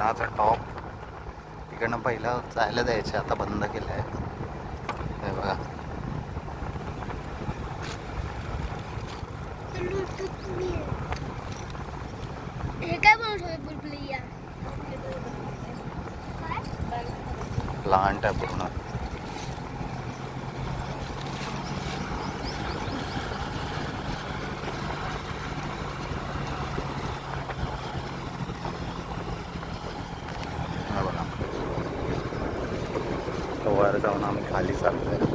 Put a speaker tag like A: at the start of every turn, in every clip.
A: गडाचा टॉप तिकडनं पहिलं जायला द्यायचे आता बंद केलं आहे हे बघा
B: हे काय बनवतोय बुलबुलिया
A: प्लांट आहे पूर्ण हा बघा. तर वर जाऊन आम्ही खाली चाललोय आता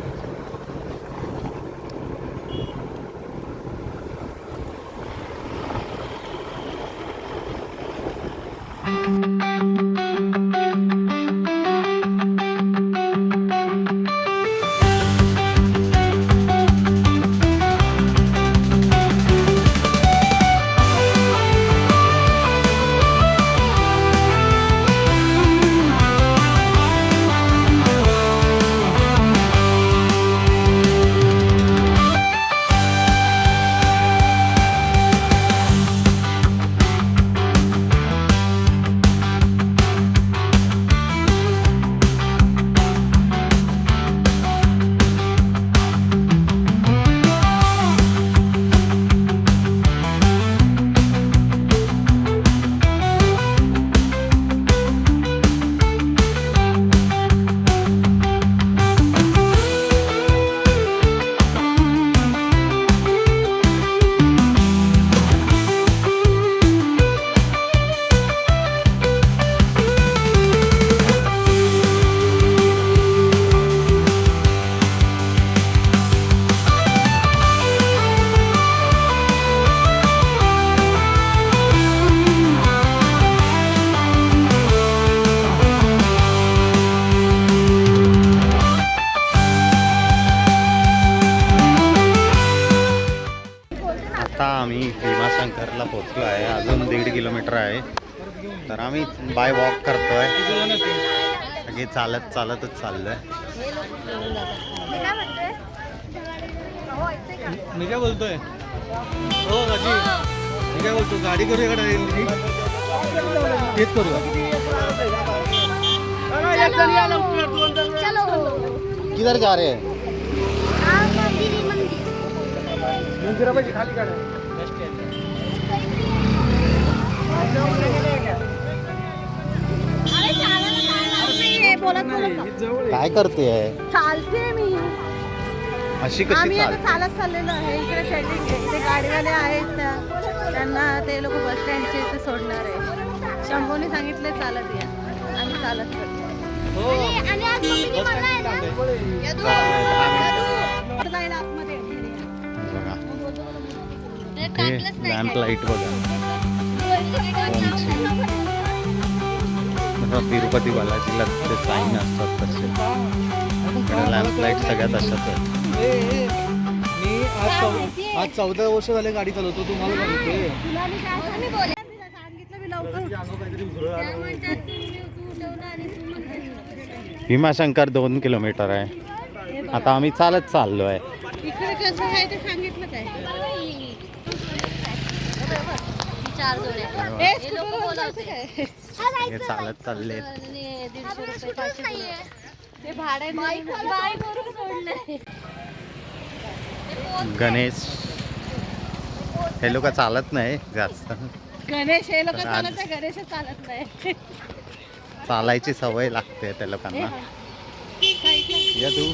A: आम्ही भीमाशंकरला पोचलो आहे. अजून दीड किलोमीटर आहे. तर आम्ही बाय वॉक करतोय. सगळे चालत चालतच
B: हे हो ऐकते का
C: मी काय बोलतोय? हो राजी मी काय बोलतो गाडी करूया का तेच
B: चलो
A: किधर जा रहे हैं?
B: मंदिर आहे, मंदिर
C: मंदिरापाशी खाली काढा.
B: काय
A: करते?
B: चालते मी.
A: अशी कशी
B: आम्ही आता
A: चालते
B: चालत चाललेलो आहे. इकडे सेटिंग आहे. इथे गाडीवाले आहेत त्या- त्यांना ते लोक बस स्टँडच्या इथे सोडणार आहे. शंभूने सांगितले चालत या. आम्ही चालत चाललो.
C: हो.
B: ना, जायला आतमध्ये.
A: बघा.
B: ते
A: हे लॅम्प. लाइट बघा. तिरुपती बालाजीला ते साईन असतात तसे इकडे सगळ्यात अशाच
C: मी आज आज चौदा वर्ष झाले गाडी चालवतो तुम्हाला सांगतोय
B: तुला मी काय सांगितलं? मी बोलले. सांगितलं मी लवकर
C: तुझ्या अंगावर काहीतरी उघडं आलं.
B: त्या म्हणतात तुम्ही तू उठवलं आणि तू म्हणते.
A: भीमाशंकर दोन किलोमीटर आहे आता आम्ही चालत चाललो आहे
B: इकडे कसं आहे ते सांगितलं काय हे
A: हे चालत चालले
B: दीडशे रुपये पाचशे रुपये. ते भाडे बाय करून सोडलंय.
A: गणेश. हे लोक चालत नाही जास्त.
B: गणेश हे लोक चालत आहे गणेश चालत नाही.
A: चालायची सवय लागते त्या लोकांना. यदू.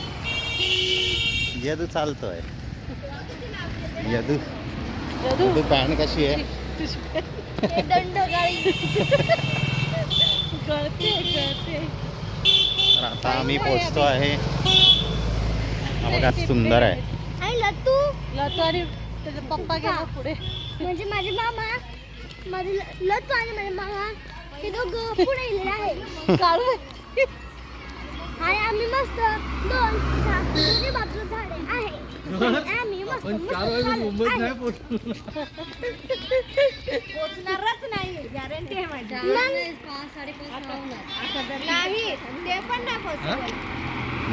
A: यदू चालतोय. यदू. यदू. पॅन्ट कशी आहे?
B: दंड गाळी
A: तर आता आम्ही पोचतो आहे. हा बघा सुंदर आहे.
B: आणि लतू. लतू आणि त्याचा पप्पा गेला पुढे. म्हणजे माझे मामा माझे ल- लतू आणि माझे मामा हे दोघं पुढे गेलेले आहे. काढू आणि आम्ही मस्त दोन झा- दोन्ही बाजू झाडे आहे आणि आम्ही मस्त
C: पण
B: मस्त
C: चार वाजता मुंबईत. नाही पोहोचलो
B: पोचणारच नाही गॅरंटी आहे माझी. नाही ते पण नाही पोचणार.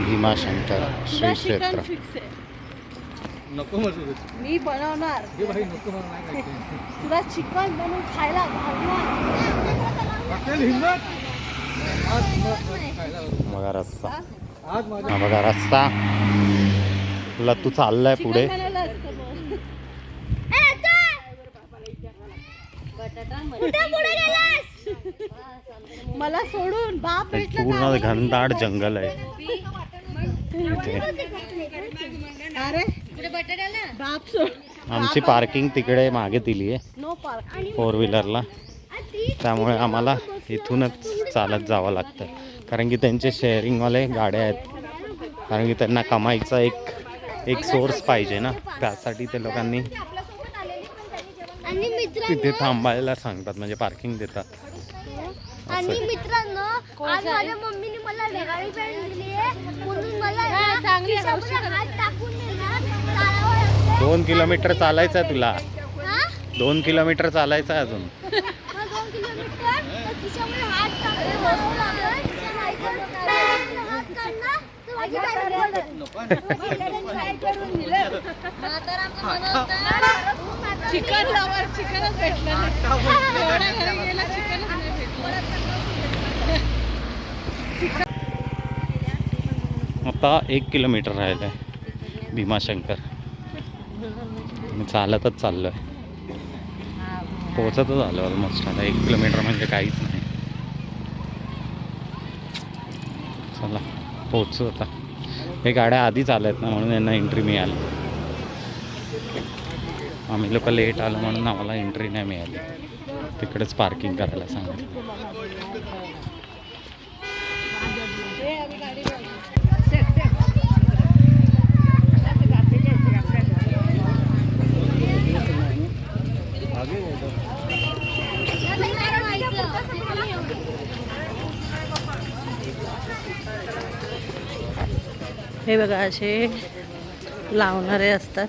A: भीमाशंकर श्री क्षेत्र.
B: फिक्स आहे.
C: नको म्हणतो
B: मी बनवणार.
C: हे भाई नको मला नाही खायचं.
B: तुला चिकन बनवून खायला घालणार.
C: असेल हिंमत? आज खायला.
A: बघा रस्ता.
C: आज माझ्या
A: हा बघा रस्ता. तुला तू चाललाय पुढे
B: बनायला असतं मग. ए, तू! कुठे पुढे गेलास? मला सोडून बाप
A: पूर्ण घनदाट जंगल आहे. इथे.
B: अरे. बाप सोड
A: आमची पार्किंग तिकडे मागे दिली आहे.
B: नो पार्क
A: फोर व्हीलरला त्यामुळे आम्हाला इथूनच चालत जावं लागतं. कारण की त्यांचे शेअरिंगवाले गाड्या आहेत. कारण की त्यांना कमाईचा एक एक सोर्स पाहिजे ना. त्यासाठी ते लोकांनी तिथे थांबायला सांगतात म्हणजे पार्किंग देतात.
B: आणि मित्रांनो आज माझ्या मम्मीने मला रेगाळी पॅन्ट दिली आहे. म्हणून मला खिशामध्ये हात टाकून आहे ना. चालावं लागतंय.
A: दोन किलोमीटर चालायचं आहे तुला.
B: हा?
A: दोन किलोमीटर चालायचं आहे अजून
B: दोन किलोमीटर. तर खिशामध्ये हात टाकून बसावं लागेल. नाहीतर हात काढला तर माझी पॅन्ट पडेल. चिकन लावर चिकनच भेटलं एवढ्या घरी गेला चिकनच नाही भेटलं.
A: आता एक किलोमीटर राहिलं आहे भीमाशंकर. मी चालतच चाललो आहे पोहोचतच आलो ऑलमोस्ट आता एक किलोमीटर म्हणजे काहीच नाही. चला पोहोचू आता. हे गाड्या आधीच आल्या आहेत ना म्हणून यांना एंट्री मिळाली. आम्ही लोक लेट आलो म्हणून आम्हाला एंट्री नाही मिळाली. तिकडेच पार्किंग करायला सांगितलं.
D: हे बघा असे लावणारे असतात.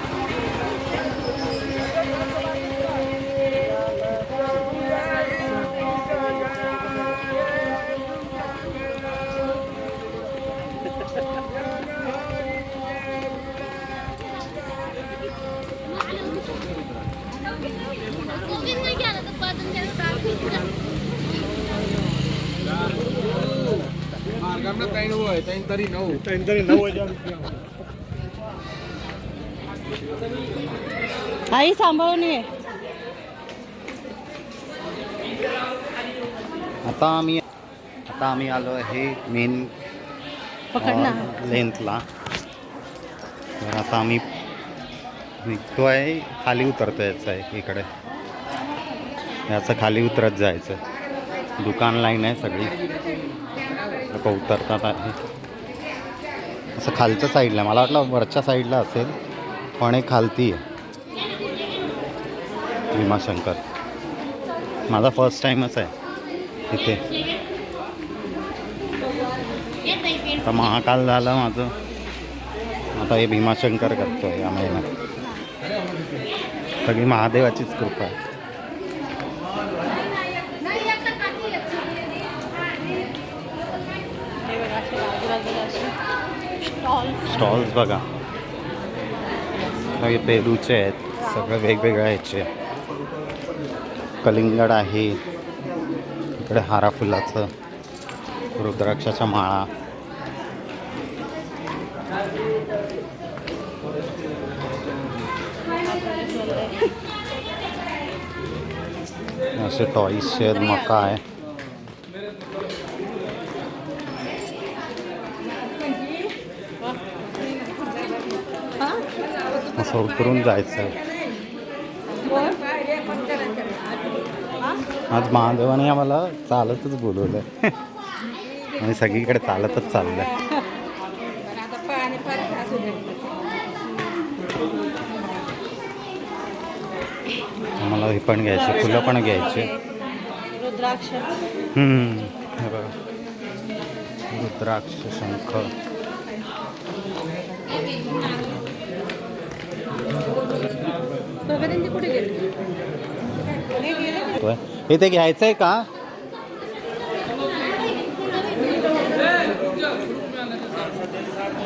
C: आहे
D: आई ये.
A: आता आम्ही आता आम्ही आलो आहे मेन लेंथला तर आता आम्ही निघतोय खाली उतरतो याचं आहे इकडे. याचं खाली उतरत जायचं. दुकान लाईन आहे सगळी. लोक उतरतात आहे असं खालच्या साईडला मला वाटलं वरच्या साईडला असेल पण हे खालती आहे. भीमाशंकर. माझा फर्स्ट टाईमच आहे इथे. आता महाकाल झालं माझं. आता हे भीमाशंकर करतोय या महिन्यात. सगळी महादेवाचीच कृपा आहे
D: हे बघा असे आजूबाजूला असे स्टॉल
A: स्टॉल्स बघा. हे पेरूचे आहेत. सगळं वेगवेगळ्या ह्याचे कलिंगड आहे. इकडे हारा फुलाचं रुद्राक्षाच्या माळा. असे टॉईस आहेत मका आहे. असं उतरून जायचं. आज महादेवाने आम्हाला चालतच बोलवलं आणि सगळीकडे चालतच चाललंय. आम्हाला हे पण घ्यायचे फुलं पण घ्यायचे.
D: रुद्राक्ष.
A: हे रुद्राक्ष शंख
D: प्रगतींची कुठे गेली हे
A: ते घ्यायचं आहे का?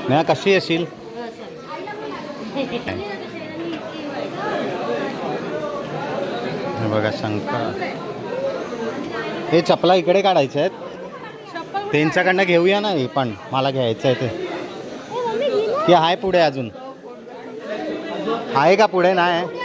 A: नाही कशी येशील? बघा शंका हे चपला इकडे काढायचे आहेत. त्यांच्याकडनं घेऊया ना हे पण. मला घ्यायचं आहे ते. की आहे पुढे अजून. आहे का पुढे? नाही.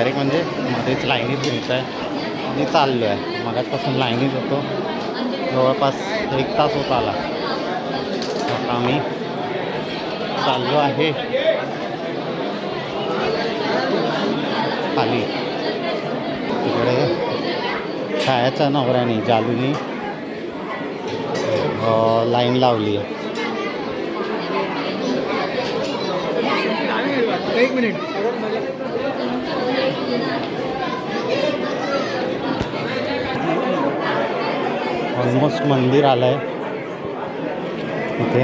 A: डायरेक्ट म्हणजे मध्येच लाईनीत घ्यायचं आहे आणि चाललो आहे मगाचपासून लाईनीत होतो. जवळपास एक तास होत आला. आता आम्ही चाललो आहे. खाली. तिकडे छायाच्या नवऱ्याने जालूनी लाईन लावली. आहे
C: एक मिनिट.
A: ऑलमोस्ट मंदिर आलं आहे इथे.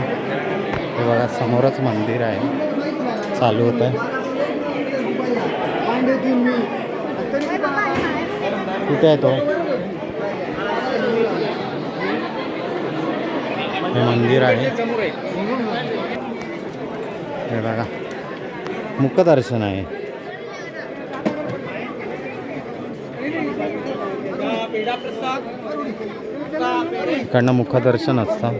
A: हे बघा समोरच मंदिर आहे. चालू होतं आहे कुठे आहे तो? हे मंदिर आहे. हे बघा. मुखदर्शन आहे.
C: प्रसाद
A: इकडनं मुखदर्शन असतं.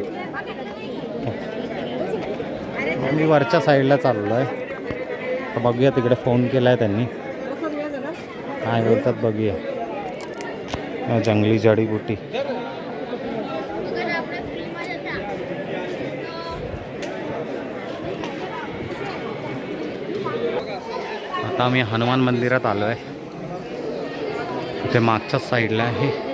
A: मी वरच्या साईडला चाललो आहे तर बघूया तिकडे फोन केला आहे त्यांनी. काय बोलतात बघूया. जंगली जडीबुटी. आता आम्ही हनुमान मंदिरात आलो आहे तिथे मागच्याच साईडला आहे.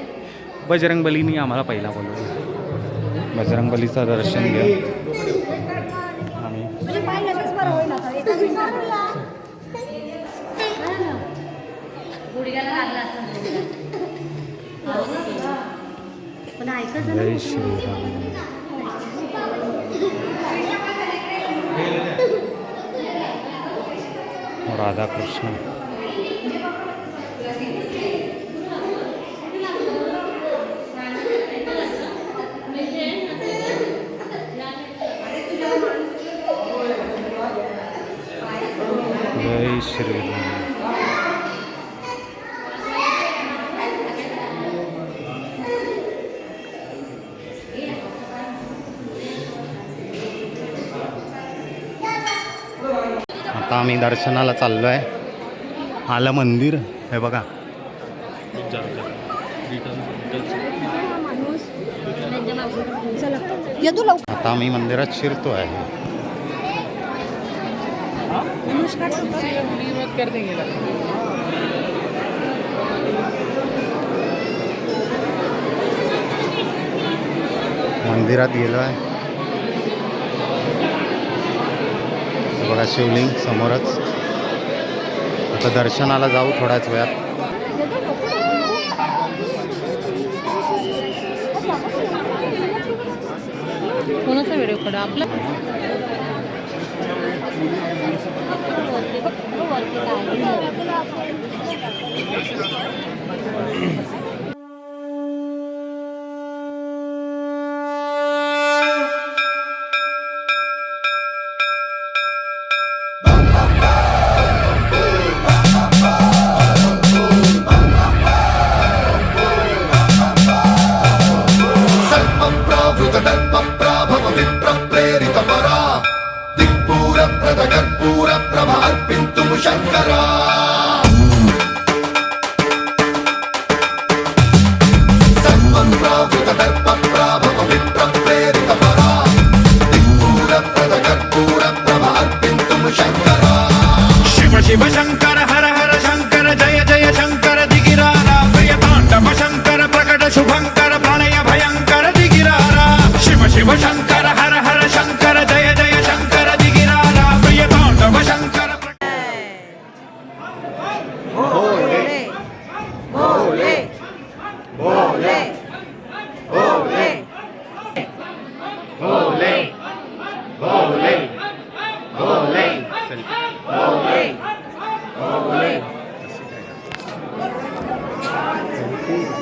A: बजरंगबलीनी आम्हाला पहिला बोलवलं. बजरंगबलीचं दर्शन घ्या. जय श्रीराम. राधाकृष्ण. आता आम्ही दर्शनाला चाललो आहे आलं मंदिर हे बघा. आता आम्ही मंदिरात शिरतो आहे मंदिरात गेलो आहे बघा शिवलिंग समोरच. आता दर्शनाला जाऊ थोड्याच वेळात.
D: कोणाचा व्हिडिओ काढा आपला
E: శంకరా సర్వం ప్రావృత దర్ప ప్రాభవ
F: విప్ర ప్రేరిత పరా దిక్పూర ప్రద కర్పూర ప్రభ అర్పింతుము శంకరా శివ శివ శంకర హర
G: హర శంకర జయ జయ శంకర దిగిరార ప్రియ తాండవ శంకర ప్రకట శుభంకర ప్రణయ భయంకర దిగిరార శివ శివ శంకర Yeah.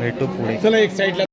G: भेटू पुढे.
A: चला एक साईडला